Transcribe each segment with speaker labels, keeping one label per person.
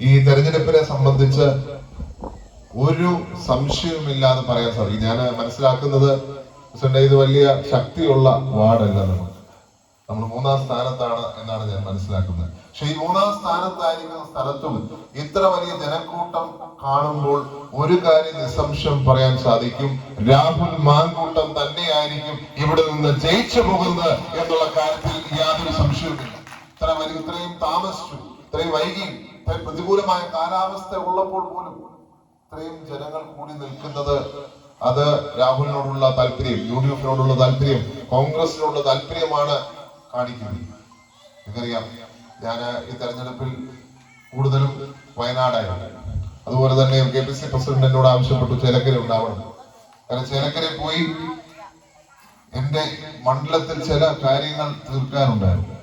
Speaker 1: ഈ തെരഞ്ഞെടുപ്പിനെ സംബന്ധിച്ച് ഒരു സംശയവുമില്ലാതെ പറയാൻ സാധിക്കും. ഞാൻ മനസ്സിലാക്കുന്നത് പ്രസിഡന്റ് ഇത് വലിയ ശക്തിയുള്ള വാർഡല്ല നമ്മൾ. നമ്മൾ മൂന്നാം സ്ഥാനത്താണ് എന്നാണ് ഞാൻ മനസ്സിലാക്കുന്നത്. പക്ഷെ ഈ മൂന്നാം സ്ഥാനത്തായിരിക്കുന്ന സ്ഥലത്തും ഇത്ര വലിയ ജനക്കൂട്ടം കാണുമ്പോൾ ഒരു കാര്യം നിസ്സംശയം പറയാൻ സാധിക്കും. രാഹുൽ മാൻകൂട്ടം തന്നെയായിരിക്കും ഇവിടെ നിന്ന് ജയിച്ചു പോകുന്നത് എന്നുള്ള കാര്യത്തിൽ യാതൊരു സംശയവുമില്ല. ഇത്ര വലിയ ഇത്രയും താമസിച്ചു ഇത്രയും വൈകി പ്രതികൂലമായ കാലാവസ്ഥ ഉള്ളപ്പോൾ പോലും ഇത്രയും ജനങ്ങൾ കൂടി നിൽക്കുന്നത് അത് രാഹുലിനോടുള്ള താല്പര്യം യു ഡി എഫിനോടുള്ള താല്പര്യം കോൺഗ്രസിനോടുള്ള താല്പര്യമാണ് കാണിക്കുന്നത്. നിങ്ങൾക്കറിയാം ഞാൻ ഈ തെരഞ്ഞെടുപ്പിൽ കൂടുതലും വയനാടായിരുന്നു അതുപോലെ തന്നെ കെ പി സി പ്രസിഡന്റ് എന്നോട് ആവശ്യപ്പെട്ടു ചേലക്കര ഉണ്ടാവണം. കാരണം ചേലക്കര പോയി എന്റെ മണ്ഡലത്തിൽ ചില കാര്യങ്ങൾ തീർക്കാനുണ്ടായിരുന്നു.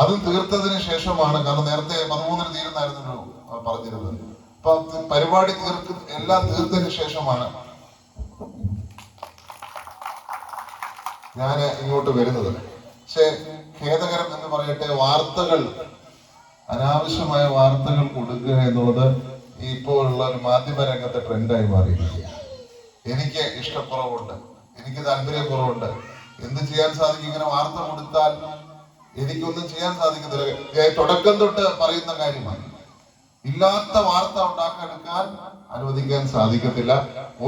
Speaker 1: അത് തീർത്തതിന് ശേഷമാണ്. കാരണം നേരത്തെ പതിമൂന്നിന് തീരുന്നായിരുന്നല്ലോ പറഞ്ഞിരുന്നത്. അപ്പൊ പരിപാടി തീർക്ക് എല്ലാം തീർത്തതിന് ശേഷമാണ് ഞാൻ ഇങ്ങോട്ട് വരുന്നത്. പക്ഷെ ഖേദകരം എന്ന് പറയട്ടെ വാർത്തകൾ അനാവശ്യമായ വാർത്തകൾ കൊടുക്കുക എന്നുള്ളത് ഇപ്പോ ഉള്ള ഒരു മാധ്യമ രംഗത്തെ ട്രെൻഡായി മാറിയിരിക്കുക എനിക്ക് ഇഷ്ടക്കുറവുണ്ട്. എനിക്ക് താല്പര്യക്കുറവുണ്ട് എന്ത് ചെയ്യാൻ സാധിക്കും? ഇങ്ങനെ വാർത്ത കൊടുത്താൽ എനിക്കൊന്നും ചെയ്യാൻ സാധിക്കത്തില്ല. തുടക്കം തൊട്ട് പറയുന്ന കാര്യമാണ്. ഇല്ലാത്ത വാർത്ത ഉണ്ടാക്കിയെടുക്കാൻ അനുവദിക്കാൻ സാധിക്കത്തില്ല.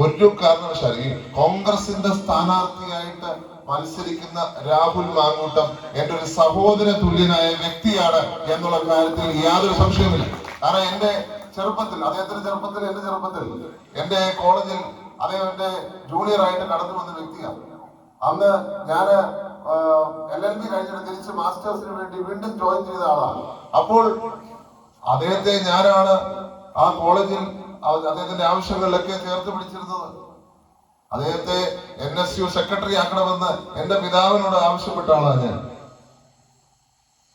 Speaker 1: ഒരു കാരണവശാലും ഈ കോൺഗ്രസിന്റെ സ്ഥാനാർത്ഥിയായിട്ട് മത്സരിക്കുന്ന രാഹുൽ മാങ്കൂട്ടം എന്റെ ഒരു സഹോദര തുല്യനായ വ്യക്തിയാണ് എന്നുള്ള കാര്യത്തിൽ യാതൊരു സംശയമില്ല കാരണം എന്റെ ചെറുപ്പത്തിൽ അദ്ദേഹത്തിന്റെ ചെറുപ്പത്തിൽ എന്റെ ചെറുപ്പത്തിൽ എന്റെ കോളേജിൽ അദ്ദേഹം എന്റെ ജൂനിയർ ആയിട്ട് കടന്നു വന്ന വ്യക്തിയാണ്. അന്ന് ഞാൻ എൽ എൽ ബി കഴിഞ്ഞിട്ട് തിരിച്ച് മാസ്റ്റേഴ്സിന് വേണ്ടി വീണ്ടും ജോയിൻ ചെയ്ത ആളാണ്. അപ്പോൾ അദ്ദേഹത്തെ ഞാനാണ് ആ കോളേജിൽ അദ്ദേഹത്തിന്റെ ആവശ്യങ്ങളിലൊക്കെ ചേർത്ത് പിടിച്ചിരുന്നത്. അദ്ദേഹത്തെ എൻ എസ് യു സെക്രട്ടറി ആക്കണമെന്ന് എന്റെ പിതാവിനോട് ആവശ്യപ്പെട്ട ആളാണ് ഞാൻ.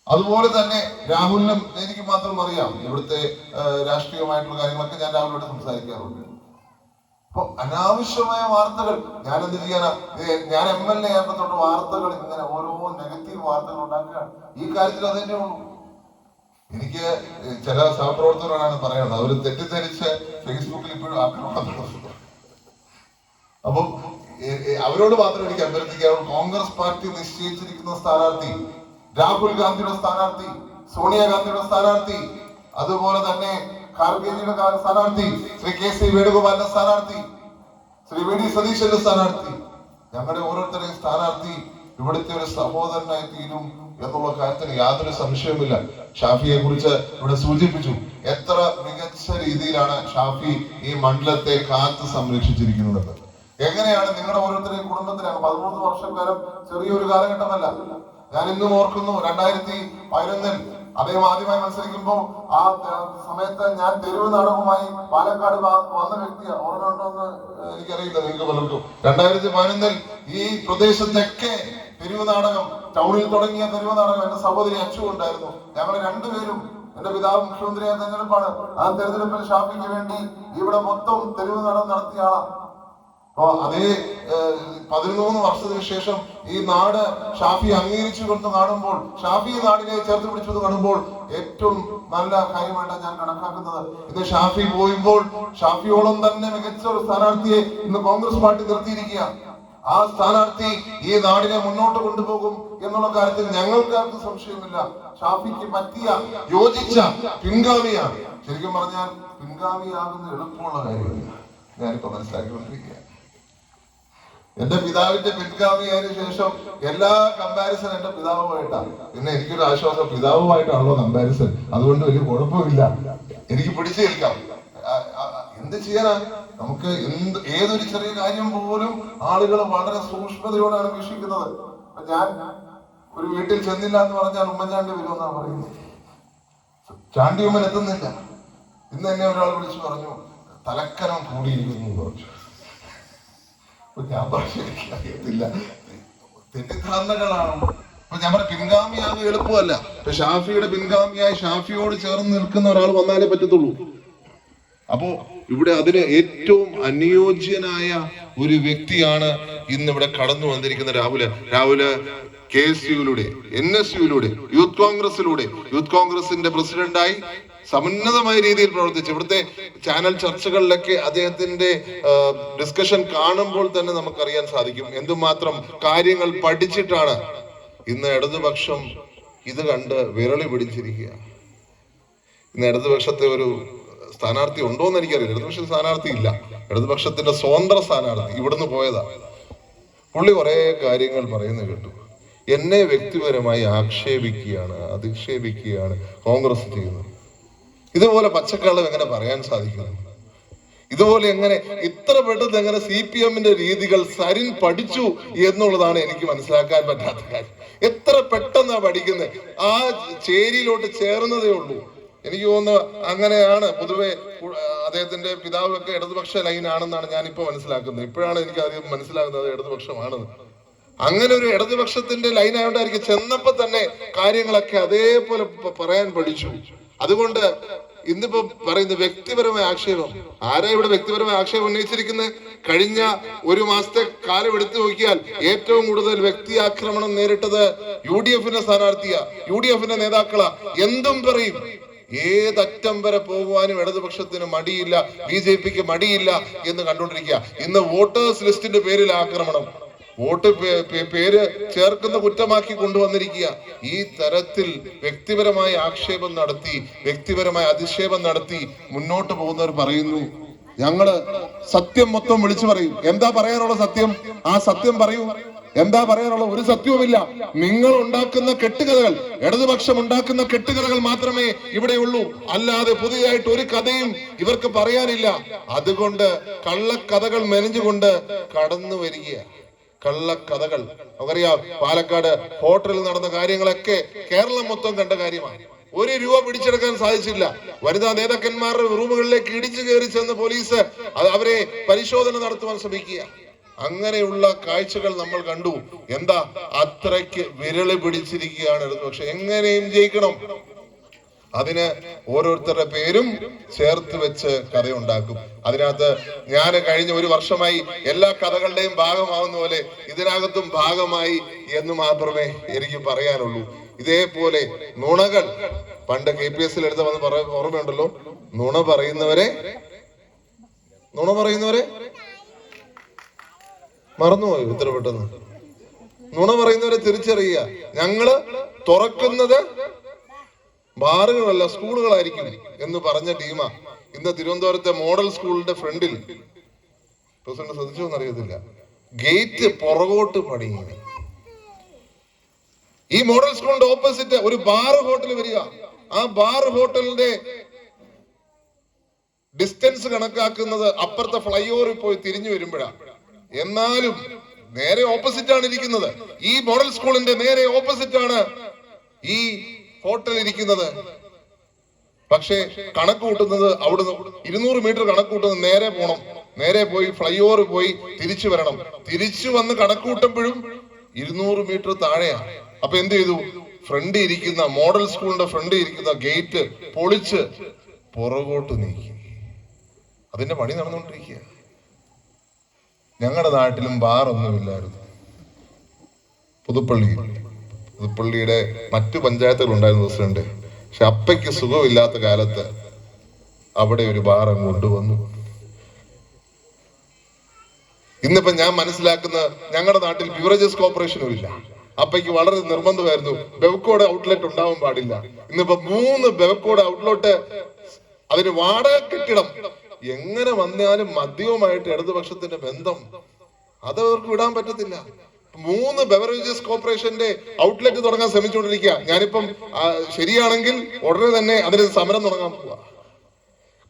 Speaker 1: അതുപോലെ തന്നെ രാഹുലിനും എനിക്ക് മാത്രം അറിയാം ഇവിടുത്തെ രാഷ്ട്രീയമായിട്ടുള്ള കാര്യങ്ങളൊക്കെ ഞാൻ രാഹുലിനോട് സംസാരിക്കാറുണ്ട്. അപ്പൊ അനാവശ്യമായ വാർത്തകൾ ഞാൻ എന്ത് ചെയ്യാനാ ഞാൻ എം എൽ എ ആയപ്പോ തൊട്ട് വാർത്തകൾ ഇങ്ങനെ ഓരോ നെഗറ്റീവ് വാർത്തകൾ ഉണ്ടാക്കുകയാണ്. ഈ കാര്യത്തിൽ അത് തന്നെ ഉള്ളൂ. എനിക്ക് ചില സഹപ്രവർത്തകരോടാണ് പറയുന്നത്. അവർ തെറ്റിദ്ധരിച്ച് ഫേസ്ബുക്കിൽ ഇപ്പോഴും ആക്രമണം അപ്പം എ- എ- അവരോട് മാത്രം എനിക്ക് അഭ്യർത്ഥിക്കാവുള്ളൂ കോൺഗ്രസ് പാർട്ടി നിശ്ചയിച്ചിരിക്കുന്ന സ്ഥാനാർത്ഥി രാഹുൽ ഗാന്ധിയുടെ സ്ഥാനാർത്ഥി സോണിയാഗാന്ധിയുടെ സ്ഥാനാർത്ഥി അതുപോലെ തന്നെ ഖാർഗേജിയുടെ സ്ഥാനാർത്ഥി ശ്രീ കെ സി വേണുഗോപാലിന്റെ സ്ഥാനാർത്ഥി ശ്രീ വി ഡി സതീശന്റെ സ്ഥാനാർത്ഥി. ഞങ്ങളുടെ ഓരോരുത്തരുടെയും സ്ഥാനാർത്ഥി ഇവിടുത്തെ ഒരു സഹോദരനായി തീരും എന്നുള്ള കാര്യത്തിൽ യാതൊരു സംശയവുമില്ല. ഷാഫിയെ കുറിച്ച് ഇവിടെ സൂചിപ്പിച്ചു. എത്ര മികച്ച രീതിയിലാണ് ഷാഫി ഈ മണ്ഡലത്തെ കാത്തു സംരക്ഷിച്ചിരിക്കുന്നത്. എങ്ങനെയാണ് നിങ്ങളുടെ ഓരോരുത്തരുടെയും കുടുംബത്തിനാണ് പതിമൂന്ന് വർഷക്കാലം ചെറിയൊരു കാലഘട്ടമല്ല. ഞാൻ ഇന്നും ഓർക്കുന്നു രണ്ടായിരത്തി പതിനൊന്നിൽ അദ്ദേഹം ആദ്യമായി മത്സരിക്കുമ്പോൾ ആ സമയത്ത് ഞാൻ തെരുവ് നാടകവുമായി പാലക്കാട് വന്ന വ്യക്തി ഓർമ്മയുണ്ടോ എന്ന് എനിക്കറിയില്ല. നിങ്ങൾക്ക് പലർക്കും. രണ്ടായിരത്തി പതിനൊന്നിൽ ഈ പ്രദേശത്തൊക്കെ തെരുവ് നാടകം ടൗണിൽ തുടങ്ങിയ തെരുവ് നാടകം എന്റെ സഹോദരി അച്ചു ഉണ്ടായിരുന്നു. ഞങ്ങൾ രണ്ടുപേരും എന്റെ പിതാവ് മുഖ്യമന്ത്രിയായ തെരഞ്ഞെടുപ്പാണ്. ആ തെരഞ്ഞെടുപ്പിൽ ഷാപ്പിക്ക് വേണ്ടി ഇവിടെ മൊത്തം തെരുവ് നാടകം നടത്തിയ അപ്പോ അതേ പതിനൊന്ന് വർഷത്തിന് ശേഷം ഈ നാട് ഷാഫി അംഗീകരിച്ചു കൊണ്ട് കാണുമ്പോൾ ഷാഫി നാടിനെ ചേർത്ത് പിടിച്ചത് കാണുമ്പോൾ ഏറ്റവും നല്ല കാര്യമായിട്ടാണ് ഞാൻ കണക്കാക്കുന്നത്. ഇന്ന് ഷാഫി പോയുമ്പോൾ ഷാഫിയോളം തന്നെ മികച്ച ഒരു സ്ഥാനാർത്ഥിയെ ഇന്ന് കോൺഗ്രസ് പാർട്ടി നിർത്തിയിരിക്കുക. ആ സ്ഥാനാർത്ഥി ഈ നാടിനെ മുന്നോട്ട് കൊണ്ടുപോകും എന്നുള്ള കാര്യത്തിൽ ഞങ്ങൾക്കാർക്കും സംശയമില്ല. ഷാഫിക്ക് പറ്റിയ യോജിച്ച പിൻഗാമിയാണ്. ശരിക്കും പറഞ്ഞാൽ പിൻഗാമിയാകുന്ന എളുപ്പമുള്ള കാര്യമില്ല. ഞാനിപ്പോ മനസ്സിലാക്കിക്കൊണ്ടിരിക്കുക എന്റെ പിതാവിന്റെ പിൻഗാമിയായതിനു ശേഷം എല്ലാ കമ്പാരിസൺ എന്റെ പിതാവുമായിട്ടാണ്. പിന്നെ എനിക്കൊരു ആശ്വാസം പിതാവുമായിട്ടാണല്ലോ കമ്പാരിസൺ അതുകൊണ്ട് വലിയ കുഴപ്പമില്ല. എനിക്ക് പിടിച്ചു നിൽക്കാം. എന്ത് ചെയ്യാനാ? നമുക്ക് എന്ത് ഏതൊരു ചെറിയ കാര്യം പോലും ആളുകൾ വളരെ സൂക്ഷ്മതയോടാണ് വീക്ഷിക്കുന്നത്. ഞാൻ ഒരു വീട്ടിൽ ചെന്നില്ല എന്ന് പറഞ്ഞാൽ ഉമ്മൻചാണ്ടി വരുമെന്നാണ് പറയുന്നത്. ചാണ്ടി ഉമ്മൻ എത്തുന്നില്ല. ഇന്ന് എന്നെ ഒരാൾ വിളിച്ചു പറഞ്ഞു തലക്കനം കൂടിയിരിക്കുന്നു പറഞ്ഞു. ഞാൻ പറഞ്ഞു തെറ്റിദ്ധാരണകളാണ്. അപ്പൊ ഞാൻ പറഞ്ഞ പിൻഗാമിയാകുക എളുപ്പമല്ല. ഇപ്പൊ ഷാഫിയുടെ പിൻഗാമിയായി ഷാഫിയോട് ചേർന്ന് നിൽക്കുന്ന ഒരാൾ വന്നാലേ പറ്റത്തുള്ളൂ. അപ്പോ ഇവിടെ അതിന് ഏറ്റവും അനുയോജ്യനായ ഒരു വ്യക്തിയാണ് ഇന്ന് ഇവിടെ കടന്നു വന്നിരിക്കുന്ന രാഹുൽ. രാഹുൽ കെ എസ് യുയിലൂടെ എൻ എസ് യുയിലൂടെ യൂത്ത് കോൺഗ്രസിലൂടെ. യൂത്ത് കോൺഗ്രസിന്റെ പ്രസിഡന്റായി സമുന്നതമായ രീതിയിൽ പ്രവർത്തിച്ചു. ഇവിടുത്തെ ചാനൽ ചർച്ചകളിലൊക്കെ അദ്ദേഹത്തിന്റെ ഡിസ്കഷൻ കാണുമ്പോൾ തന്നെ നമുക്കറിയാൻ സാധിക്കും. എന്തുമാത്രം കാര്യങ്ങൾ പഠിച്ചിട്ടാണ് ഇന്ന് ഇടതുപക്ഷം ഇത് കണ്ട് വിരളി പിടിച്ചിരിക്കുക. ഇന്ന് ഇടതുപക്ഷത്തെ ഒരു സ്ഥാനാർത്ഥി ഉണ്ടോ എന്ന് എനിക്കറിയില്ല. ഇടതുപക്ഷ സ്ഥാനാർത്ഥി ഇല്ല. ഇടതുപക്ഷത്തിന്റെ സ്വതന്ത്ര സ്ഥാനാർത്ഥി ഇവിടുന്ന് പോയതാ. പുള്ളി കുറെ കാര്യങ്ങൾ പറയുന്നു കേട്ടു. എന്നെ വ്യക്തിപരമായി ആക്ഷേപിക്കുകയാണ് അധിക്ഷേപിക്കുകയാണ് കോൺഗ്രസ് ചെയ്യുന്നത്. ഇതുപോലെ പച്ചക്കള്ളം എങ്ങനെ പറയാൻ സാധിക്കുന്നു ഇതുപോലെ എങ്ങനെ ഇത്ര പെട്ടെന്ന് എങ്ങനെ സി പി എമ്മിന്റെ രീതികൾ സരിൻ പഠിച്ചു എന്നുള്ളതാണ് എനിക്ക് മനസ്സിലാക്കാൻ പറ്റാത്ത കാര്യം. എത്ര പെട്ടെന്നാ പഠിക്കുന്നത് ആ ചേരിയിലോട്ട് ചേർന്നതേ ഉള്ളൂ. എനിക്ക് തോന്നുന്നു അങ്ങനെയാണ്. പൊതുവെ അദ്ദേഹത്തിന്റെ പിതാവൊക്കെ ഇടതുപക്ഷ ലൈനാണെന്നാണ് ഞാൻ ഇപ്പൊ മനസ്സിലാക്കുന്നത്. ഇപ്പോഴാണ് എനിക്ക് ആദ്യം മനസ്സിലാകുന്നത് ഇടതുപക്ഷമാണെന്ന് അങ്ങനെ ഒരു ഇടതുപക്ഷത്തിന്റെ ലൈനായോണ്ടായിരിക്കും ചെന്നപ്പോ തന്നെ കാര്യങ്ങളൊക്കെ അതേപോലെ പറയാൻ പഠിച്ചു. അതുകൊണ്ട് ഇന്നിപ്പോ പറയുന്ന വ്യക്തിപരമായ ആക്ഷേപം. ആരാ ഇവിടെ വ്യക്തിപരമായ ആക്ഷേപം ഉന്നയിച്ചിരിക്കുന്നത് കഴിഞ്ഞ ഒരു മാസത്തെ കാലം എടുത്തു നോക്കിയാൽ ഏറ്റവും കൂടുതൽ വ്യക്തി ആക്രമണം നേരിട്ടത് യു ഡി എഫിന്റെ സ്ഥാനാർത്ഥിയ. യു ഡി എഫിന്റെ നേതാക്കളാ. എന്തും പറയും. ഏതറ്റം വരെ പോകുവാനും ഇടതുപക്ഷത്തിന് മടിയില്ല. ബി ജെ പിക്ക് മടിയില്ല എന്ന് കണ്ടുകൊണ്ടിരിക്കുക. ഇന്ന് വോട്ടേഴ്സ് ലിസ്റ്റിന്റെ പേരിൽ ആക്രമണം. വോട്ട് പേര് ചേർക്കുന്ന കുറ്റമാക്കി കൊണ്ടുവന്നിരിക്കുക. ഈ തരത്തിൽ വ്യക്തിപരമായ ആക്ഷേപം നടത്തി വ്യക്തിപരമായ അധിക്ഷേപം നടത്തി മുന്നോട്ട് പോകുന്നവർ പറയുന്നു. ഞങ്ങൾ സത്യം മൊത്തം വിളിച്ചു പറയും. എന്താ പറയാനുള്ള സത്യം? ആ സത്യം പറയൂ. എന്താ പറയാനുള്ള ഒരു സത്യവുമില്ല. നിങ്ങൾ ഉണ്ടാക്കുന്ന കെട്ടുകഥകൾ ഇടതുപക്ഷം ഉണ്ടാക്കുന്ന കെട്ടുകഥകൾ മാത്രമേ ഇവിടെയുള്ളൂ അല്ലാതെ പുതിയതായിട്ട് ഒരു കഥയും ഇവർക്ക് പറയാനില്ല. അതുകൊണ്ട് കള്ളക്കഥകൾ മെനഞ്ഞുകൊണ്ട് കടന്നു വരികയാണ് കള്ളക്കഥകൾ. നമുക്കറിയാം പാലക്കാട് ഹോട്ടലിൽ നടന്ന കാര്യങ്ങളൊക്കെ കേരളം മൊത്തം കണ്ട കാര്യമാണ്. ഒരു രൂപ പിടിച്ചെടുക്കാൻ സാധിച്ചില്ല. വനിതാ നേതാക്കന്മാരുടെ റൂമുകളിലേക്ക് ഇടിച്ചു കയറി ചെന്ന് പോലീസ് അവരെ പരിശോധന നടത്തുവാൻ ശ്രമിക്കുക. അങ്ങനെയുള്ള കാഴ്ചകൾ നമ്മൾ കണ്ടു. എന്താ? അത്രയ്ക്ക് വിരൾ പിടിച്ചിരിക്കുകയാണ്. പക്ഷെ എങ്ങനെയും ജയിക്കണം. അതിന് ഓരോരുത്തരുടെ പേരും ചേർത്ത് വെച്ച് കഥയുണ്ടാക്കും. അതിനകത്ത് ഞാൻ കഴിഞ്ഞ ഒരു വർഷമായി എല്ലാ കഥകളുടെയും ഭാഗമാവുന്ന പോലെ ഇതിനകത്തും ഭാഗമായി എന്ന് മാത്രമേ എനിക്ക് പറയാനുള്ളൂ. ഇതേപോലെ നുണകൾ പണ്ട് കെ പി എസ് എടുത്ത വന്ന് ഓർമ്മയുണ്ടല്ലോ? നുണ പറയുന്നവരെ നുണ പറയുന്നവരെ? മറന്നുപോയോ ഇത്ര പെട്ടെന്ന്? നുണ പറയുന്നവരെ തിരിച്ചറിയുക. ഞങ്ങൾ തുറക്കുന്നത് ബാറുകളല്ല സ്കൂളുകളായിരിക്കും എന്ന് പറഞ്ഞ ടീമാ ഇന്ന് തിരുവനന്തപുരത്തെ മോഡൽ സ്കൂളിന്റെ ഫ്രണ്ടിൽ. പ്രസിഡന്റ് ശ്രദ്ധിച്ചോ എന്നറിയത്തില്ല ഗേറ്റ് പുറകോട്ട് പണിയുക ഈ മോഡൽ സ്കൂളിന്റെ ഓപ്പോസിറ്റ് ഒരു ബാർ ഹോട്ടൽ വരിക. ആ ബാർ ഹോട്ടലിന്റെ ഡിസ്റ്റൻസ് കണക്കാക്കുന്നത് അപ്പുറത്തെ ഫ്ലൈ പോയി തിരിഞ്ഞു വരുമ്പോഴാണ് എന്നാലും നേരെ ഓപ്പോസിറ്റ് ആണ് ഇരിക്കുന്നത്. ഈ മോഡൽ സ്കൂളിന്റെ നേരെ ഓപ്പോസിറ്റ് ആണ് ഈ ഹോട്ടൽ ഇരിക്കുന്നത്. പക്ഷേ കണക്ക് കൂട്ടുന്നത് അവിടുന്ന് ഇരുന്നൂറ് മീറ്റർ കണക്ക് കൂട്ടുന്നത് നേരെ പോണം. നേരെ പോയി ഫ്ലൈ ഓവർ പോയി തിരിച്ചു വരണം. തിരിച്ചു വന്ന് കണക്ക് കൂട്ടുമ്പോഴും ഇരുന്നൂറ് മീറ്റർ താഴെയാണ് അപ്പൊ എന്ത് ചെയ്തു? ഫ്രണ്ട് ഇരിക്കുന്ന മോഡൽ സ്കൂളിന്റെ ഫ്രണ്ട് ഇരിക്കുന്ന ഗേറ്റ് പൊളിച്ച് പുറകോട്ട് നീക്കി. അതിന്റെ പണി നടന്നുകൊണ്ടിരിക്കുക. ഞങ്ങളുടെ നാട്ടിലും ബാറൊന്നുമില്ലായിരുന്നു. പുതുപ്പള്ളിയിൽ പുതുപ്പള്ളിയുടെ മറ്റു പഞ്ചായത്തുകൾ ഉണ്ടായിരുന്നു പ്രസിഡന്റ്. പക്ഷെ അപ്പയ്ക്ക് സുഖമില്ലാത്ത കാലത്ത് അവിടെ ഒരു ബാർ അങ്ങ് കൊണ്ടുവന്നു. ഇന്നിപ്പോ ഞാൻ മനസ്സിലാക്കുന്ന ഞങ്ങളുടെ നാട്ടിൽ ബിവറേജസ് കോർപ്പറേഷനും ഇല്ല അപ്പയ്ക്ക് വളരെ നിർബന്ധമായിരുന്നു. ബെവക്കോട് ഔട്ട്ലെറ്റ് ഉണ്ടാവാൻ പാടില്ല. ഇന്നിപ്പോ മൂന്ന് ബെവക്കോട് ഔട്ട്ലെറ്റ് അതിന് വാടക കെട്ടിടം എങ്ങനെ വന്നാലും മദ്യവുമായിട്ട് ഇടതുപക്ഷത്തിന്റെ ബന്ധം അത് അവർക്ക് വിടാൻ പറ്റത്തില്ല. മൂന്ന് ബെവറേജസ് കോർപ്പറേഷന്റെ ഔട്ട്ലെറ്റ് തുടങ്ങാൻ ശ്രമിച്ചുകൊണ്ടിരിക്കുക. ഞാനിപ്പം ശരിയാണെങ്കിൽ ഉടനെ തന്നെ അതിന് സമരം തുടങ്ങാൻ പോവാ.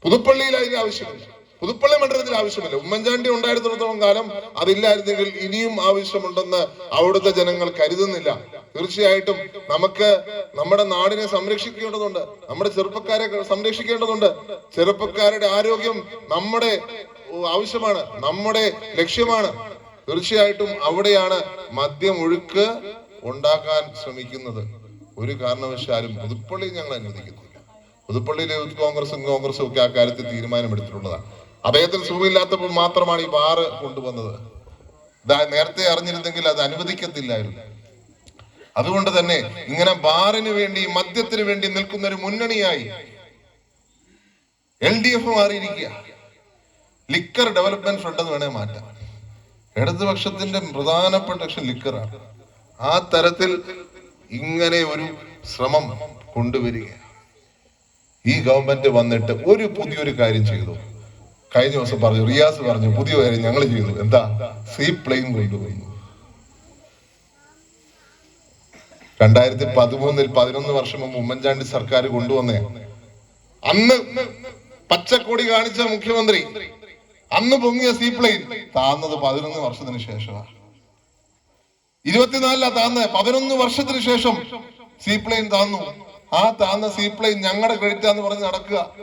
Speaker 1: പുതുപ്പള്ളിയിൽ അതിന് ആവശ്യമില്ല. പുതുപ്പള്ളി മണ്ഡലത്തിൽ ആവശ്യമില്ല. ഉമ്മൻചാണ്ടി ഉണ്ടായിരുന്നിടത്തോളം കാലം അതില്ലായിരുന്നെങ്കിൽ ഇനിയും ആവശ്യമുണ്ടെന്ന് അവിടുത്തെ ജനങ്ങൾ കരുതുന്നില്ല. തീർച്ചയായിട്ടും നമുക്ക് നമ്മുടെ നാടിനെ സംരക്ഷിക്കേണ്ടതുണ്ട്. നമ്മുടെ ചെറുപ്പക്കാരെ സംരക്ഷിക്കേണ്ടതുണ്ട്. ചെറുപ്പക്കാരുടെ ആരോഗ്യം നമ്മുടെ ആവശ്യമാണ്. നമ്മുടെ ലക്ഷ്യമാണ്. തീർച്ചയായിട്ടും അവിടെയാണ് മദ്യം ഒഴുക്ക് ഉണ്ടാക്കാൻ ശ്രമിക്കുന്നത്. ഒരു കാരണവശാലും പുതുപ്പള്ളി ഞങ്ങൾ അനുവദിക്കുന്നില്ല. പുതുപ്പള്ളിയിലെ യൂത്ത് കോൺഗ്രസും കോൺഗ്രസും ഒക്കെ ആ കാര്യത്തിൽ തീരുമാനമെടുത്തിട്ടുള്ളതാണ്. അദ്ദേഹത്തിന് സുഖമില്ലാത്തപ്പോൾ മാത്രമാണ് ഈ ബാറ് കൊണ്ടുവന്നത്. നേരത്തെ അറിഞ്ഞിരുന്നെങ്കിൽ അത് അനുവദിക്കത്തില്ലായിരുന്നു. അതുകൊണ്ട് തന്നെ ഇങ്ങനെ ബാറിന് വേണ്ടി മദ്യത്തിന് വേണ്ടി നിൽക്കുന്ന ഒരു മുന്നണിയായി എൽ ഡി എഫ് മാറിയിരിക്കുക. ലിക്കർ ഡെവലപ്മെന്റ് ഫ്രണ്ട് എന്ന് വേണേ മാറ്റാം. ഇടതുപക്ഷത്തിന്റെ പ്രധാനപ്പെട്ട ലക്ഷ്യം ലിക്കറാണ് ആ തരത്തിൽ ഇങ്ങനെ ഒരു ശ്രമം കൊണ്ടുവരിക ഈ ഗവൺമെന്റ് വന്നിട്ട് ഒരു പുതിയൊരു കാര്യം ചെയ്തു. കഴിഞ്ഞ ദിവസം പറഞ്ഞു റിയാസ് പറഞ്ഞു പുതിയ കാര്യം ഞങ്ങൾ ചെയ്തു. എന്താ? സീ പ്ലെയിൻ കൊണ്ടുവന്നു രണ്ടായിരത്തി പതിമൂന്നിൽ പതിനൊന്ന് വർഷം മുമ്പ് ഉമ്മൻചാണ്ടി സർക്കാർ കൊണ്ടുവന്നേ. അന്ന് പച്ചക്കൊടി കാണിച്ച മുഖ്യമന്ത്രി അന്ന് പൊങ്ങിയ സീപ്ലെയിൻ താന്നത് പതിനൊന്ന് വർഷത്തിന് ശേഷമാണ്. ഇരുപത്തിനാലിലാ താന്ന് പതിനൊന്ന് വർഷത്തിന് ശേഷം സീപ്ലെയിൻ താന്നു. ആ താന്ന സീപ്ലെയിൻ ഞങ്ങളുടെ ക്രെഡിറ്റ് എന്ന് പറഞ്ഞ് നടക്കുക.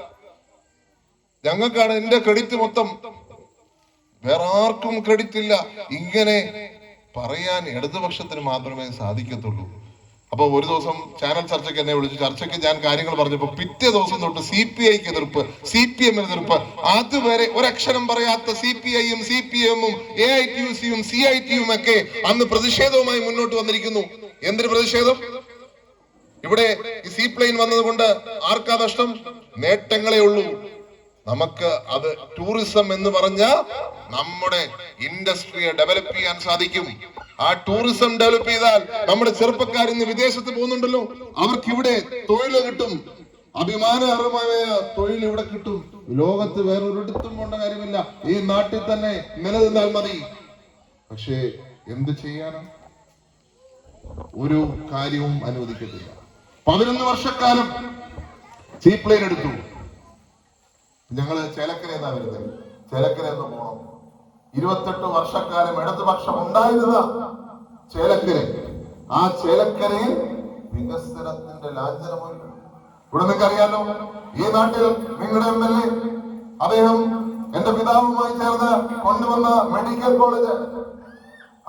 Speaker 1: ഞങ്ങൾക്കാണ് എന്റെ ക്രെഡിറ്റ് മൊത്തം. വേറെ ആർക്കും ക്രെഡിറ്റ് ഇല്ല. ഇങ്ങനെ പറയാൻ ഇടതുപക്ഷത്തിന് മാത്രമേ സാധിക്കത്തുള്ളൂ. അപ്പൊ ഒരു ദിവസം ചാനൽ ചർച്ചയ്ക്ക് എന്നെ വിളിച്ചു. ചർച്ചയ്ക്ക് ഞാൻ കാര്യങ്ങൾ പറഞ്ഞപ്പോ പിറ്റേ ദിവസം തൊട്ട് സി പി ഐക്ക് എതിർപ്പ് സി പി എമ്മിന് എതിർപ്പ്. അതുവരെ ഒരക്ഷരം പറയാത്ത സി പി ഐയും സി പി എമ്മും എ ഐ ടി യു സിയും സി ഐ ടിയും ഒക്കെ അന്ന് പ്രതിഷേധവുമായി മുന്നോട്ട് വന്നിരിക്കുന്നു. എന്തൊരു പ്രതിഷേധം? ഇവിടെ ഈ സീപ്ലെയിൻ വന്നതുകൊണ്ട് ആർക്കാ നഷ്ടം? നേട്ടങ്ങളെ ഉള്ളൂ. നമുക്ക് അത് ടൂറിസം എന്ന് പറഞ്ഞ നമ്മുടെ ഇൻഡസ്ട്രിയെ ഡെവലപ്പ് ചെയ്യാൻ സാധിക്കും. ആ ടൂറിസം ഡെവലപ്പ് ചെയ്താൽ നമ്മുടെ ചെറുപ്പക്കാർ ഇന്ന് വിദേശത്ത് പോകുന്നുണ്ടല്ലോ. അവർക്ക് ഇവിടെ തൊഴിൽ കിട്ടും. അഭിമാനകരമായ തൊഴിൽ ഇവിടെ കിട്ടും. ലോകത്ത് വേറൊരിടത്തും പോണ്ട കാര്യമില്ല. ഈ നാട്ടിൽ തന്നെ നിലനിന്നാൽ മതി. പക്ഷേ എന്ത് ചെയ്യാനാ? ഒരു കാര്യവും അനുവദിക്കത്തില്ല. പതിനൊന്ന് വർഷക്കാലം സീപ്ലെയിൻ എടുത്തു. ഞങ്ങൾ ചേലക്കര എന്നാ വരുന്നത്. ചേലക്കര എന്ന് പോണം. ഇരുപത്തെട്ട് വർഷക്കാലം ഇടതുപക്ഷം ഉണ്ടായിരുന്ന ചേലക്കര. ആ ചേലക്കരയിൽ വികസനത്തിന്റെ ലാഞ്ചനമൊരു ഇവിടെ നിങ്ങൾക്ക് അറിയാലോ ഈ നാട്ടിൽ നിങ്ങളുടെ എം എൽ എ അദ്ദേഹം എന്റെ പിതാവുമായി ചേർന്ന് കൊണ്ടുവന്ന മെഡിക്കൽ കോളേജ്.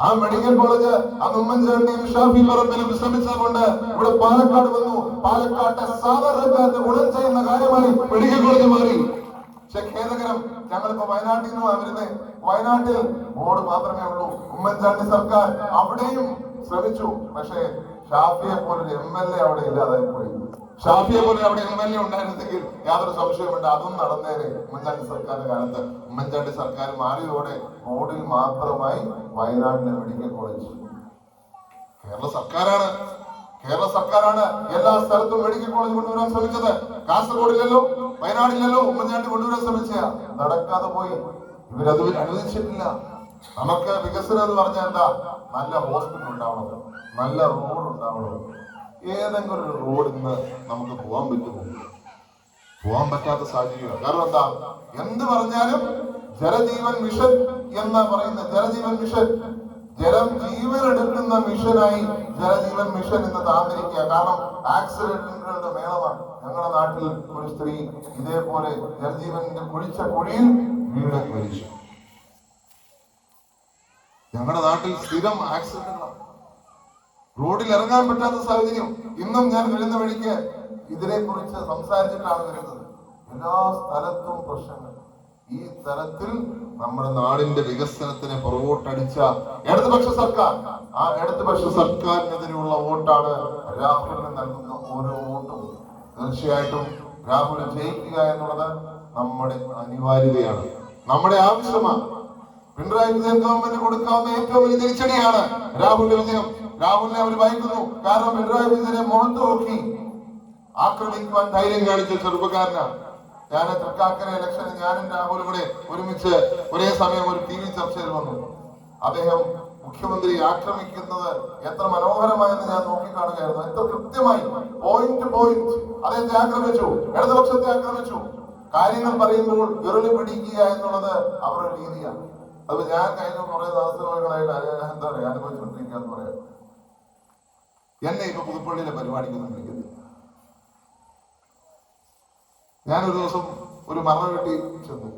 Speaker 1: ആ മെഡിക്കൽ കോളേജ് അന്ന് ഉമ്മൻചാണ്ടി ഷാഫി പറമ്പിലും ശ്രമിച്ചതുകൊണ്ട് ഇവിടെ പാലക്കാട് വന്നു. പാലക്കാട്ടെ സാധാരണക്കാർക്ക് ഗുണം ചെയ്യുന്ന കാര്യമായി മെഡിക്കൽ കോളേജ് മാറി. പക്ഷെ ഖേദകരം ഞങ്ങളിപ്പോ വയനാട്ടിൽ നിന്നുമാണ് വരുന്നത് വയനാട്ടിൽ ബോർഡ് മാത്രമേ ഉള്ളൂ. ഉമ്മൻചാണ്ടി സർക്കാർ അവിടെയും ശ്രമിച്ചു. പക്ഷേ ഷാഫിയെ പോലൊരു എം എൽ എ അവിടെ ഇല്ലാതായി പോയി ഷാഫിയെ പോലെ അവിടെ എം എൽ എ ഉണ്ടായിരുന്നെങ്കിൽ യാതൊരു സംശയമുണ്ട് അതും നടന്നേനെ ഉമ്മൻചാണ്ടി സർക്കാരിന്റെ കാലത്ത്. ഉമ്മൻചാണ്ടി സർക്കാർ മാറിയതോടെ ബോർഡിൽ മാത്രമായി വയനാട്ടിലെ മെഡിക്കൽ കോളേജ്. കേരള സർക്കാരാണ്. കേരള സർക്കാരാണ് എല്ലാ സ്ഥലത്തും മെഡിക്കൽ കോളേജ് കൊണ്ടുവരാൻ ശ്രമിച്ചത്. കാസർഗോഡില്ലല്ലോ വയനാടില്ലല്ലോ ഉമ്മൻചാണ്ടി കൊണ്ടുവരാൻ ശ്രമിച്ച നടക്കാതെ പോയി. ഇവരത് അനുവദിച്ചിട്ടില്ല. നമുക്ക് വികസനം എന്ന് പറഞ്ഞാൽ എന്താ? നല്ല ഹോസ്പിറ്റൽ ഉണ്ടാവണം നല്ല റോഡ് ഉണ്ടാവണം ഏതെങ്കിലും ഒരു റോഡ് ഇന്ന് നമുക്ക് പോകാൻ പറ്റുമോ? പോകാൻ പറ്റാത്ത സാഹചര്യമാണ്. കാരണം എന്താ? എന്ത് പറഞ്ഞാലും ജലജീവൻ മിഷൻ എന്ന് പറയുന്ന ജലജീവൻ മിഷൻ. ജലം ജീവൻ എടുക്കുന്ന മിഷനായി ജലജീവൻ മിഷൻ ഇന്ന് താന്നിരിക്കുക കാരണം ആക്സിഡന്റുകളുടെ മേളമാണ്. ഞങ്ങളുടെ നാട്ടിൽ ഒരു സ്ത്രീ ഇതേപോലെ ജലജീവന്റെ കുഴിച്ച കുഴിയിൽ വീട് മരിച്ചു ഞങ്ങളുടെ നാട്ടിൽ സ്ഥിരം ആക്സിഡന്റുകളാണ് റോഡിൽ ഇറങ്ങാൻ പറ്റാത്ത സാഹചര്യം. ഇന്നും ഞാൻ വരുന്ന വഴിക്ക് ഇതിനെ കുറിച്ച് സംസാരിച്ചിട്ടാണ് വരുന്നത്. എല്ലാ സ്ഥലത്തും പ്രശ്നങ്ങൾ. ഈ തരത്തിൽ നമ്മുടെ നാടിന്റെ വികസനത്തിന് പുറകോട്ടടിച്ച ഇടതുപക്ഷ സർക്കാർ. ആ ഇടതുപക്ഷ സർക്കാരിനെതിരെയുള്ള വോട്ടാണ് രാഹുലിന് നൽകുന്ന ഓരോ വോട്ടും. തീർച്ചയായിട്ടും രാഹുൽ ജയിക്കുക എന്നുള്ളത് നമ്മുടെ അനിവാര്യതയാണ്. നമ്മുടെ ആവശ്യമാണ്. പിണറായി വിജയൻ ഗവൺമെന്റ് കൊടുക്കാവുന്ന ഏറ്റവും വലിയ തിരിച്ചടിയാണ് രാഹുലിന്റെ വിജയം. രാഹുലിനെ അവർ ഭയക്കുന്നു. കാരണം പിണറായി വിജയനെ മുഖത്ത് നോക്കി ആക്രമിക്കുവാൻ ധൈര്യം കാണിച്ച ചെറുപ്പക്കാരനാണ്. ഞാൻ തൃക്കാക്കര ഇലക്ഷന് ഞാനും രാഹുലും കൂടെ ഒരുമിച്ച് ഒരേ സമയം ഒരു ടി വി ചർച്ചയിൽ വന്നു. അദ്ദേഹം മുഖ്യമന്ത്രി ആക്രമിക്കുന്നത് എത്ര മനോഹരമായെന്ന് ഞാൻ നോക്കിക്കാണുകയായിരുന്നു. എത്ര കൃത്യമായി പോയിന്റ് പോയിന്റ് അദ്ദേഹത്തെ ആക്രമിച്ചു. ഇടതുപക്ഷത്തെ ആക്രമിച്ചു. കാര്യങ്ങൾ പറയുമ്പോൾ വിരളി പിടിക്കുക എന്നുള്ളത് അവരുടെ രീതിയാണ്. അത് ഞാൻ കഴിഞ്ഞ കുറെ ദിവസങ്ങളായിട്ട് എന്താ പറയുക അനുഭവിച്ചുകൊണ്ടിരിക്കുക എന്ന് പറയാം. എന്നെ ഇപ്പൊ പുതുപ്പള്ളിയിലെ പരിപാടിക്കൊന്നും വിളിക്കുന്നത് ഞാനൊരു ദിവസം ഒരു മരണ വീട്ടിൽ ചെന്നു.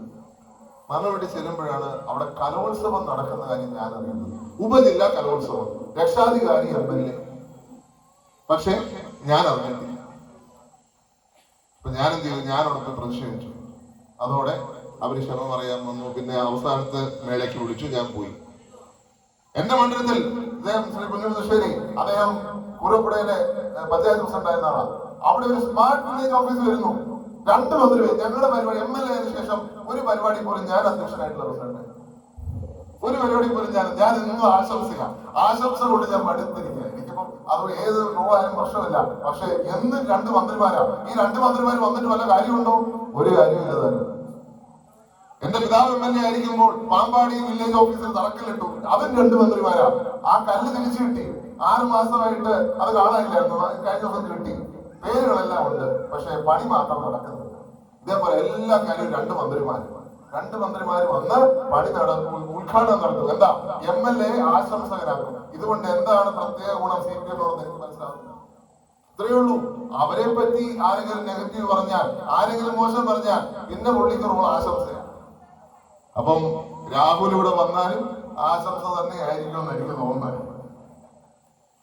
Speaker 1: മരണ വീട്ടിൽ ചെല്ലുമ്പോഴാണ് അവിടെ കലോത്സവം നടക്കുന്ന കാര്യം ഞാൻ അറിയുന്നത് ഉപജില്ലാ കലോത്സവം. രക്ഷാധികാരി എം എൽ എ പക്ഷെ ഞാൻ അറിഞ്ഞിട്ടില്ല അപ്പൊ ഞാൻ എന്ത് ചെയ്തു ഞാൻ പോയി പ്രതിഷേധിച്ചു. അതോടെ അവർ ക്ഷമ പറയാൻ വന്നു. പിന്നെ അവസാനത്തെ മേളയ്ക്ക് വിളിച്ചു. ഞാൻ പോയി. എന്റെ മണ്ഡലത്തിൽ അദ്ദേഹം ശ്രീ കുഞ്ഞുമുശ്ശേരി അദ്ദേഹം കുറുപ്പുടയിലെ പഞ്ചായത്ത് പ്രസിഡന്റ് ആയിരുന്ന ആളാണ് അവിടെ ഒരു സ്മാർട്ട് വില്ലേജ് ഓഫീസ് വരുന്നു. രണ്ട് മന്ത്രി ഞങ്ങളുടെ പരിപാടി എം എൽ എ ആയതിനു ശേഷം ഒരു പരിപാടി പോലും ഞാൻ അധ്യക്ഷനായിട്ടുള്ള പ്രസിഡന്റ് ഒരു പരിപാടി പോലും ഞാൻ ഞാൻ നിങ്ങൾ ആശംസിക്കാം. ആശംസ കൊണ്ട് ഞാൻ മടുത്തിരിക്കുക എനിക്കിപ്പം അത് ഏത് റോളായാലും പ്രശ്നമില്ല പക്ഷെ എന്ന് രണ്ട് മന്ത്രിമാരാ. ഈ രണ്ട് മന്ത്രിമാർ വന്നിട്ട് വല്ല കാര്യമുണ്ടോ? ഒരു കാര്യമില്ല തന്നെ എന്റെ പിതാവ് എം എൽ എ ആയിരിക്കുമ്പോൾ പാമ്പാടി വില്ലേജ് ഓഫീസിൽ തറക്കല്ലിട്ടു. അവൻ രണ്ട് മന്ത്രിമാരാ. ആ കല്ല് തിരിച്ചു കിട്ടി. ആറ് മാസമായിട്ട് അത് കാണാനില്ലായിരുന്നു. കഴിഞ്ഞ ദിവസം കിട്ടി. പേരുകളെല്ലാം ഉണ്ട് പക്ഷെ പണി മാത്രം നടക്കുന്നില്ല. ഇതേപോലെ എല്ലാ കാര്യവും രണ്ട് മന്ത്രിമാര്. രണ്ട് മന്ത്രിമാര് വന്ന് പണി നടക്കും ഉദ്ഘാടനം നടത്തും. എന്താ? എം എൽ എ ആശംസകരാക്കും ഇതുകൊണ്ട് എന്താണ് പ്രത്യേക ഗുണം? സി പി എമ്മിനോട് നിങ്ങൾക്ക് മനസ്സിലാകുന്നത് ഇത്രയേ ഉള്ളൂ. അവരെ പറ്റി ആരെങ്കിലും നെഗറ്റീവ് പറഞ്ഞാൽ ആരെങ്കിലും മോശം പറഞ്ഞാൽ പിന്നെ പുള്ളിക്ക് റോൾ ആശംസയാണ് അപ്പം രാഹുൽ ഇവിടെ വന്നാലും ആശംസ തന്നെ ആയിരിക്കും എന്ന് എനിക്ക് തോന്നുന്നത്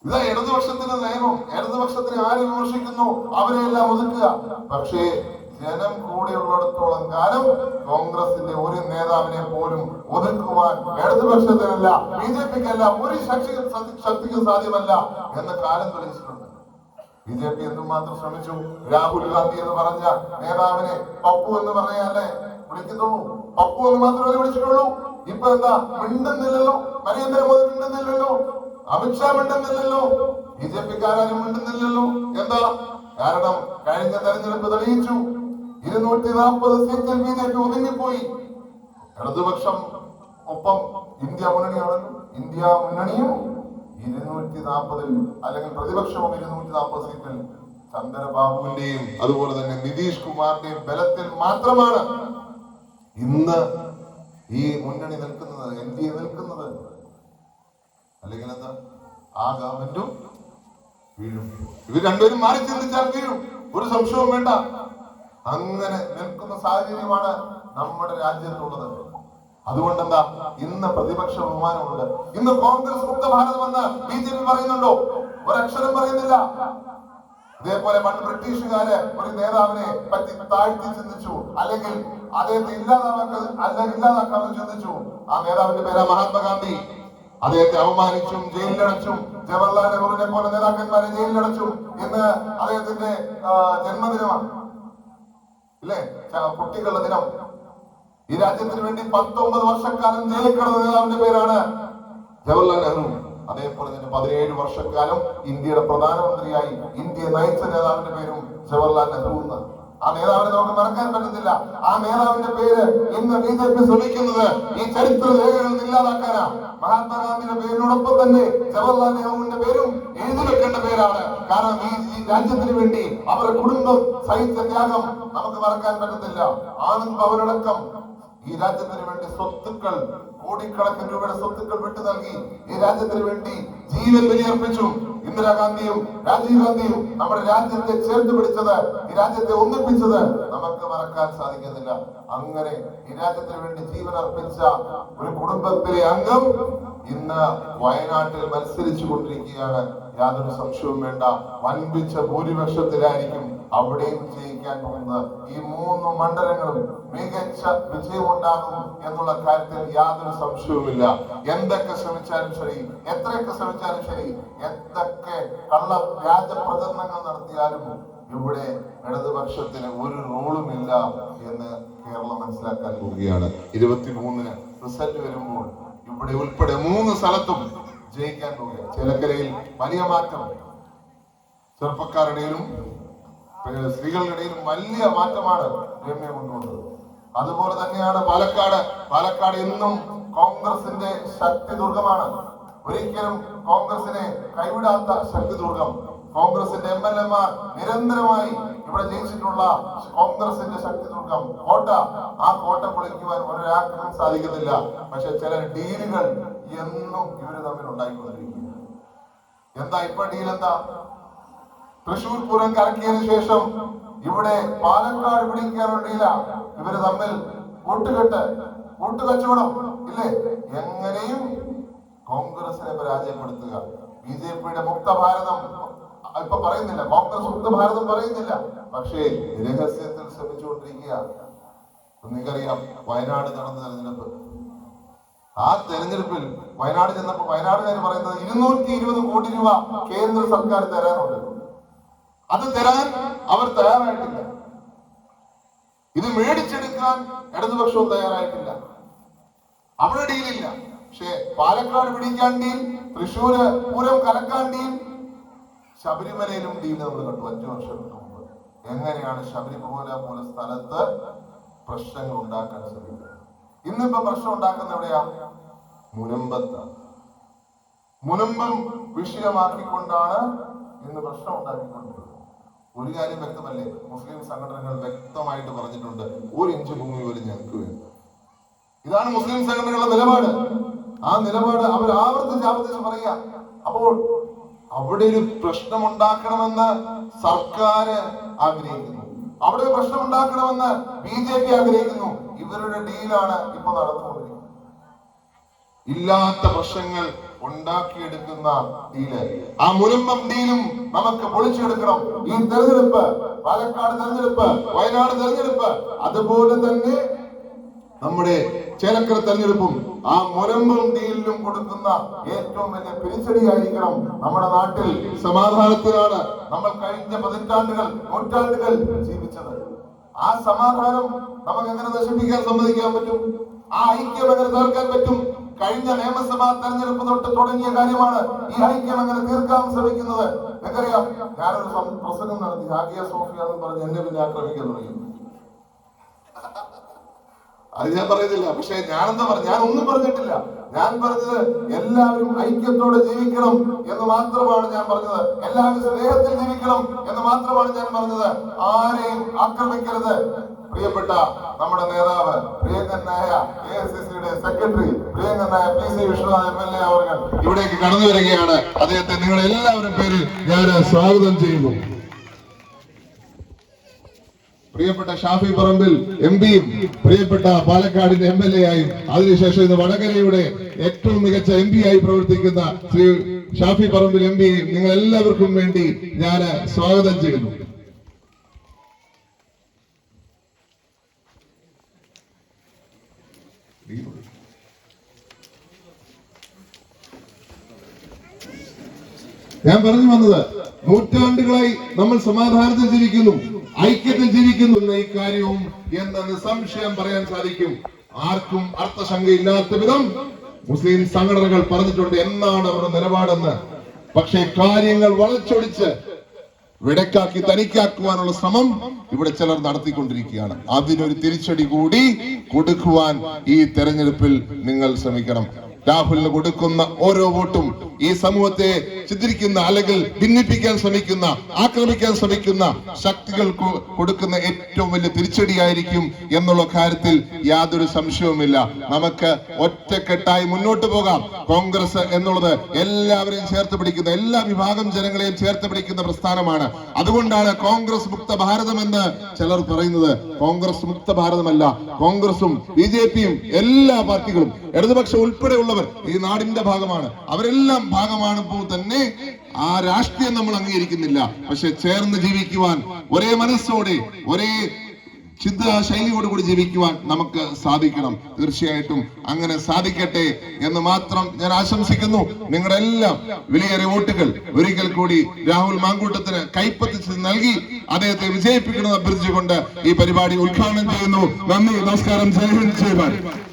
Speaker 1: ഇതാ ഇടതുപക്ഷത്തിന്റെ നിയമം. ഇടതുപക്ഷത്തിന് ആര് വിമർശിക്കുന്നു? അവരെല്ലാം ഒതുക്കുക. പക്ഷേ ജനം കൂടെയുള്ളിടത്തോളം കാലം കോൺഗ്രസിന്റെ ഒരു നേതാവിനെ പോലും ഒതുക്കുവാൻ ഇടതുപക്ഷത്തിനല്ല ബി ജെ പിക്കല്ല ഒരു ശക്തി ശക്തിക്കും സാധ്യമല്ല എന്ന് കാലം തെളിയിച്ചിട്ടുണ്ട്. ബി ജെ പി എന്തുമാത്രം ശ്രമിച്ചു? രാഹുൽ ഗാന്ധി എന്ന് പറഞ്ഞ നേതാവിനെ പപ്പു എന്ന് പറയാല്ലേ വിളിക്കുന്നുള്ളൂ പപ്പു എന്ന് മാത്രമേ വിളിച്ചിട്ടുള്ളൂ. ഇപ്പൊ എന്താ മിണ്ടുന്നില്ലല്ലോ? നരേന്ദ്രമോദി മിണ്ടുന്നില്ലല്ലോ അമിത്ഷാ മിണ്ടുന്നില്ലല്ലോ ബി ജെ പിക്കാരും മിണ്ടുന്നില്ലല്ലോ. എന്താ? കാരണം കഴിഞ്ഞ തെരഞ്ഞെടുപ്പ് തെളിയിച്ചു. ഇരുന്നൂറ്റി നാൽപ്പത് സീറ്റിൽ ബി ജെ പി ഒതുങ്ങിപ്പോയി. ഇടതുപക്ഷം ഒപ്പം ഇന്ത്യ മുന്നണിയാണ് ഇന്ത്യ മുന്നണിയും ഇരുന്നൂറ്റി നാൽപ്പതിൽ അല്ലെങ്കിൽ പ്രതിപക്ഷവും ഇരുന്നൂറ്റി നാൽപ്പത് സീറ്റിൽ ചന്ദ്രബാബുവിന്റെയും അതുപോലെ തന്നെ നിതീഷ് കുമാറിന്റെയും ബലത്തിൽ മാത്രമാണ് ഇന്ന് ഈ മുന്നണി നിൽക്കുന്നത് എൻ ഡി എ നിൽക്കുന്നത്. അല്ലെങ്കിൽ എന്താ? ആ ഗവൺമെന്റും വീഴും. ഇവർ രണ്ടുപേരും മാറി ചിന്തിച്ചാൽ വീഴും. ഒരു സംശയവും വേണ്ട. അങ്ങനെ നിൽക്കുന്ന സാഹചര്യമാണ് നമ്മുടെ രാജ്യത്തുള്ളത്. അതുകൊണ്ട് എന്താ? ഇന്ന് പ്രതിപക്ഷ ബഹുമാനമുണ്ട്. ഇന്ന് കോൺഗ്രസ് മുക്ത ഭാരതം എന്ന് ബി ജെ പി പറയുന്നുണ്ടോ? ഒരക്ഷരം പറയുന്നില്ല. ഇതേപോലെ പണ്ട് ബ്രിട്ടീഷുകാര് ഒരു നേതാവിനെ പറ്റി താഴ്ത്തി ചിന്തിച്ചു. അല്ലെങ്കിൽ അദ്ദേഹത്തെ ഇല്ലാതാക്കാൻ അല്ലെങ്കിൽ ഇല്ലാതാക്കാമെന്ന് ചിന്തിച്ചു. ആ നേതാവിന്റെ പേരാ മഹാത്മാഗാന്ധി അദ്ദേഹത്തെ അവമാനിച്ചും ജയിലിലടച്ചും ജവഹർലാൽ നെഹ്റുവിനെ പോലെ നേതാക്കന്മാരെ ജയിലിലടച്ചു ഇന്ന് അദ്ദേഹത്തിന്റെ ജന്മദിനമാണ്. ഇല്ലേ? കുട്ടികളുടെ ദിനം. ഈ രാജ്യത്തിന് വേണ്ടി പത്തൊമ്പത് വർഷക്കാലം ജയിലിൽ കിടന്ന നേതാവിന്റെ പേരാണ് ജവഹർലാൽ നെഹ്റു. അതേപോലെ തന്നെ പതിനേഴ് വർഷക്കാലം ഇന്ത്യയുടെ പ്രധാനമന്ത്രിയായി ഇന്ത്യയെ നയിച്ച നേതാവിന്റെ പേരും ജവഹർലാൽ നെഹ്റു എന്ന് ആ നേതാവിനെ നമുക്ക് മറക്കാൻ പറ്റുന്നില്ല ആ നേതാവിന്റെ പേര് ഇന്ന് ബി ജെ പി ശ്രമിക്കുന്നത് ഈ ചരിത്ര നിന്ന് ഇല്ലാതാക്കാനാ. മഹാത്മാഗാന്ധിയുടെ പേരിനോടൊപ്പം തന്നെ ജവഹർലാൽ നെഹ്റുവിന്റെ പേരും എഴുതി വെക്കേണ്ട പേരാണ്. കാരണം ഈ ഈ രാജ്യത്തിന് വേണ്ടി അവരുടെ കുടുംബം സഹിച്ച ത്യാഗം നമുക്ക് മറക്കാൻ പറ്റത്തില്ല. ആനന്ദ് അവരടക്കം ഈ രാജ്യത്തിന് വേണ്ടി സ്വത്തുക്കൾ കോടിക്കണക്കിന് രൂപയുടെ സ്വത്തുക്കൾ വിട്ടു നൽകി ഈ രാജ്യത്തിന് വേണ്ടി ജീവൻ ബലിയർപ്പിച്ചു. ഇന്ദിരാഗാന്ധിയും രാജീവ് ഗാന്ധിയും നമ്മുടെ രാജ്യത്തെ ചേർത്ത് പിടിച്ചത് ഈ രാജ്യത്തെ ഒന്നിപ്പിച്ചത് നമുക്ക് മറക്കാൻ സാധിക്കുന്നില്ല. അങ്ങനെ ഈ രാജ്യത്തിന് വേണ്ടി ജീവൻ അർപ്പിച്ച ഒരു കുടുംബത്തിലെ അംഗം ഇന്ന് വയനാട്ടിൽ മത്സരിച്ചു കൊണ്ടിരിക്കുകയാണ് യാതൊരു സംശയവും വേണ്ട. വൻപിച്ച ഭൂരിപക്ഷത്തിലായിരിക്കും അവിടെയും വിജയിക്കാൻ പോകുന്നത് ഈ മൂന്ന് മണ്ഡലങ്ങളും മികച്ച വിജയം ഉണ്ടാകും എന്നുള്ള കാര്യത്തിൽ യാതൊരു സംശയവുമില്ല. എന്തൊക്കെ ശ്രമിച്ചാലും ശരി എത്രയൊക്കെ ശ്രമിച്ചാലും ശരി എന്തൊക്കെ കള്ള വ്യാജ പ്രചരണങ്ങൾ നടത്തിയാലും ഇവിടെ ഇടതുപക്ഷത്തിന് ഒരു റോളും ഇല്ല എന്ന് കേരളം മനസ്സിലാക്കാൻ പോവുകയാണ്. ഇരുപത്തിമൂന്നിന് റിസൾട്ട് വരുമ്പോൾ ഇവിടെ ഉൾപ്പെടെ മൂന്ന് സ്ഥലത്തും ജയിക്കാൻ പോവുകയാണ്. ചിലക്കരയിൽ വലിയ മാറ്റം. ചെറുപ്പക്കാരുടെയും സ്ത്രീകളുടെ ഇടയിൽ വലിയ മാറ്റമാണ് രമ്യ കൊണ്ടുവന്നത്. അതുപോലെ തന്നെയാണ് പാലക്കാട്. പാലക്കാട് ഇന്നും കോൺഗ്രസിന്റെ ശക്തി ദുർഗമാണ് ഒരിക്കലും കോൺഗ്രസിനെ കൈവിടാത്ത ശക്തി ദുർഗം കോൺഗ്രസിന്റെ എം എൽ എമാർ നിരന്തരമായി ഇവിടെ ജയിച്ചിട്ടുള്ള കോൺഗ്രസിന്റെ ശക്തി ദുർഗം കോട്ട. ആ കോട്ട പൊളിക്കുവാൻ ഒരാൾക്കും സാധിക്കുന്നില്ല. പക്ഷെ ചില ഡീലുകൾ എന്നും ഇവർ തമ്മിൽ ഉണ്ടായിക്കൊണ്ടിരിക്കുന്നു എന്താ ഇപ്പൊ ഡീൽ എന്താ തൃശൂർ പൂരം കറക്കിയതിനു ശേഷം ഇവിടെ പാലക്കാട് പിടിക്കാനുണ്ടില്ല ഇവർ തമ്മിൽ കൂട്ടുകെട്ട് കൂട്ടുകച്ചവടം ഇല്ലേ? എങ്ങനെയും കോൺഗ്രസിനെ പരാജയപ്പെടുത്തുക. ബി ജെ പിയുടെ മുക്ത ഭാരതം ഇപ്പൊ പറയുന്നില്ല കോൺഗ്രസ് മുക്ത ഭാരതം പറയുന്നില്ല. പക്ഷേ രഹസ്യത്തിൽ ശ്രമിച്ചുകൊണ്ടിരിക്കുക. നിങ്ങൾക്കറിയാം വയനാട് നടന്ന തെരഞ്ഞെടുപ്പ്. ആ തെരഞ്ഞെടുപ്പിൽ വയനാട് ചെന്നപ്പോൾ വയനാടുകാർ പറയുന്നത് ഇരുന്നൂറ്റി ഇരുപത് കോടി രൂപ കേന്ദ്ര സർക്കാർ തരാനുണ്ട്. അത് തരാൻ അവർ തയ്യാറായിട്ടില്ല. ഇത് മേടിച്ചെടുക്കാൻ ഇടതുപക്ഷവും തയ്യാറായിട്ടില്ല. അവിടെ ഡീലില്ല. പക്ഷേ പാലക്കാട് പിടിക്കാൻ ഡീൽ തൃശ്ശൂര് പൂരം കലക്കാൻ ശബരിമലയിലും ഡീൽ നമ്മൾ കണ്ടു അഞ്ചു വർഷങ്ങൾക്ക് മുമ്പ്. എങ്ങനെയാണ് ശബരിമല പോലെ സ്ഥലത്ത് പ്രശ്നങ്ങൾ ഉണ്ടാക്കാൻ ശ്രമിക്കുന്നത് ഇന്നിപ്പോ പ്രശ്നം ഉണ്ടാക്കുന്ന എവിടെയാ? മുനമ്പത്താണ്. മുനമ്പം വിഷയമാക്കിക്കൊണ്ടാണ് ഇന്ന് പ്രശ്നം ഉണ്ടാക്കിക്കൊണ്ടിരിക്കുന്നത് ഒരു കാര്യം വ്യക്തമല്ലേ? മുസ്ലിം സംഘടനകൾ വ്യക്തമായിട്ട് പറഞ്ഞിട്ടുണ്ട് ഒരു ഇഞ്ച് ഭൂമി പോലും ഞങ്ങൾക്ക് വേണ്ട. ഇതാണ് മുസ്ലിം സംഘടനകളുടെ നിലപാട്. ആ നിലപാട് അവർ ആവർത്തിച്ച് ആവർത്തിച്ച് പറയുക. അപ്പോൾ അവിടെ ഒരു പ്രശ്നം ഉണ്ടാക്കണമെന്ന് സർക്കാർ ആഗ്രഹിക്കുന്നു. അവിടെ ഒരു പ്രശ്നം ഉണ്ടാക്കണമെന്ന് ബി ജെ പി ആഗ്രഹിക്കുന്നു. ഇവരുടെ ഡീലാണ് ഇപ്പൊ നടന്നുകൊണ്ടിരിക്കുന്നത്. ഇല്ലാത്ത പ്രശ്നങ്ങൾ ഉണ്ടാക്കിയെടുക്കുന്ന ഡീൽ ആ മുനമ്പം ഡീലും നമുക്ക് പൊളിച്ചെടുക്കണം. ഈ തെരഞ്ഞെടുപ്പ് പാലക്കാട് തെരഞ്ഞെടുപ്പ് വയനാട് തെരഞ്ഞെടുപ്പ് അതുപോലെ തന്നെ നമ്മുടെ ചേലക്കര തെരഞ്ഞെടുപ്പും ആ മുരമ്പും ഡീലിലും കൊടുക്കുന്ന ഏറ്റവും വലിയ തിരിച്ചടിയായിരിക്കണം നമ്മുടെ നാട്ടിൽ സമാധാനത്തിലാണ് നമ്മൾ കഴിഞ്ഞ പതിറ്റാണ്ടുകൾ നൂറ്റാണ്ടുകൾ ജീവിച്ചത്. ആ സമാധാനം നമുക്ക് എങ്ങനെ നശിപ്പിക്കാൻ സമ്മതിക്കാൻ പറ്റും? ആ ഐക്യം എങ്ങനെ തീർക്കാൻ പറ്റും? കഴിഞ്ഞ നിയമസഭാ തെരഞ്ഞെടുപ്പ് തൊട്ട് തുടങ്ങിയ കാര്യമാണ് ഈ ഐക്യം അങ്ങനെ തീർക്കാൻ ശ്രമിക്കുന്നത്? നിങ്ങൾക്കറിയാം ഞാനൊരു പ്രസംഗം നടത്തി. ഹാഗിയ സോഫിയ എന്ന് പറഞ്ഞ് എന്നെ പിന്നെ ആക്രമിക്കാൻ തുടങ്ങി. അത് ഞാൻ പറയുന്നില്ല പക്ഷെ ഞാനെന്താ പറഞ്ഞു ഞാൻ ഒന്നും പറഞ്ഞിട്ടില്ല. ഞാൻ പറഞ്ഞത് എല്ലാവരും ഐക്യത്തോടെ ജീവിക്കണം എന്ന് മാത്രമാണ് ഞാൻ പറഞ്ഞത്. എല്ലാവരും സ്നേഹത്തിൽ ജീവിക്കണം എന്ന് മാത്രമാണ് ഞാൻ പറഞ്ഞത്. ആരെയും ആക്രമിക്കരുത്. പ്രിയപ്പെട്ട നമ്മുടെ നേതാവ് പ്രിയങ്കനായ എ എസ് സി സിയുടെ secretary പ്രിയങ്കനായ P C Vishwanath M L A അവർ ഇവിടേക്ക് കടന്നു വരികയാണ്. അദ്ദേഹത്തെ നിങ്ങൾ എല്ലാവരും പേരിൽ ഞാൻ സ്വാഗതം ചെയ്യുന്നു. പ്രിയപ്പെട്ട ഷാഫി പറമ്പിൽ എം പിയും പ്രിയപ്പെട്ട പാലക്കാടിന്റെ എം എൽ എ ആയും അതിനുശേഷം ഇന്ന് വടകരയുടെ ഏറ്റവും മികച്ച എം പി ആയി പ്രവർത്തിക്കുന്ന ശ്രീ ഷാഫി പറമ്പിൽ എം പി നിങ്ങൾ എല്ലാവർക്കും വേണ്ടി ഞാൻ സ്വാഗതം ചെയ്യുന്നു. ഞാൻ പറഞ്ഞു വന്നത് നൂറ്റാണ്ടുകളായി നമ്മൾ സമാധാനത്തിൽ ജീവിക്കുന്നു ഐക്യത്തിൽ ജീവിക്കുന്നു. ഈ കാര്യവും എന്ന് നിസ്സംശയം പറയാൻ സാധിക്കും. ആർക്കും അർത്ഥശങ്കയില്ലാത്ത വിധം മുസ്ലിം സംഘടനകൾ പറഞ്ഞിട്ടുണ്ട് എന്നാണ് അവരുടെ നിലപാടെന്ന്. പക്ഷേ കാര്യങ്ങൾ വളച്ചൊടിച്ച് വിടക്കാക്കി തനിക്കാക്കുവാനുള്ള ശ്രമം ഇവിടെ ചിലർ നടത്തിക്കൊണ്ടിരിക്കുകയാണ്. അതിനൊരു തിരിച്ചടി കൂടി കൊടുക്കുവാൻ ഈ തെരഞ്ഞെടുപ്പിൽ നിങ്ങൾ ശ്രമിക്കണം. രാഹുലിന് കൊടുക്കുന്ന ഓരോ വോട്ടും ഈ സമൂഹത്തെ ചിത്രിക്കുന്ന അല്ലെങ്കിൽ ഭിന്നിപ്പിക്കാൻ ശ്രമിക്കുന്ന ആക്രമിക്കാൻ ശ്രമിക്കുന്ന ശക്തികൾ കൊടുക്കുന്ന ഏറ്റവും വലിയ തിരിച്ചടിയായിരിക്കും എന്നുള്ള കാര്യത്തിൽ യാതൊരു സംശയവുമില്ല. നമുക്ക് ഒറ്റക്കെട്ടായി മുന്നോട്ട് പോകാം. കോൺഗ്രസ് എന്നുള്ളത് എല്ലാവരെയും ചേർത്ത് പിടിക്കുന്ന എല്ലാ വിഭാഗം ജനങ്ങളെയും ചേർത്ത് പിടിക്കുന്ന പ്രസ്ഥാനമാണ്. അതുകൊണ്ടാണ് കോൺഗ്രസ് മുക്ത ഭാരതം എന്ന് ചിലർ പറയുന്നത്. കോൺഗ്രസ് മുക്ത ഭാരതമല്ല. കോൺഗ്രസും ബി ജെ പിയും എല്ലാ പാർട്ടികളും ഇടതുപക്ഷം ഉൾപ്പെടെയുള്ളവർ ഈ നാടിന്റെ ഭാഗമാണ്. അവരെല്ലാം ഭാഗമാണപ്പോൾ തന്നെ ആ രാഷ്ട്രീയം നമ്മൾ അംഗീകരിക്കുന്നില്ല. പക്ഷെ ചേർന്ന് ജീവിക്കുവാൻ ഒരേ മനസ്സോടെ ഒരേ ചിന്ത ശൈലിയോടുകൂടി ജീവിക്കുവാൻ നമുക്ക് സാധിക്കണം. തീർച്ചയായിട്ടും അങ്ങനെ സാധിക്കട്ടെ എന്ന് മാത്രം ഞാൻ ആശംസിക്കുന്നു. നിങ്ങളുടെ എല്ലാം വിലയേറിയ വോട്ടുകൾ ഒരിക്കൽ കൂടി രാഹുൽ മാങ്കൂട്ടത്തിന് കൈപ്പത്തിച്ച് നൽകി അദ്ദേഹത്തെ വിജയിപ്പിക്കണമെന്ന് അഭ്യർത്ഥിച്ചുകൊണ്ട് ഈ പരിപാടി ഉദ്ഘാടനം ചെയ്യുന്നു. നന്ദി നമസ്കാരം. ജയ് ഹിന്ദ് ഭാരത്.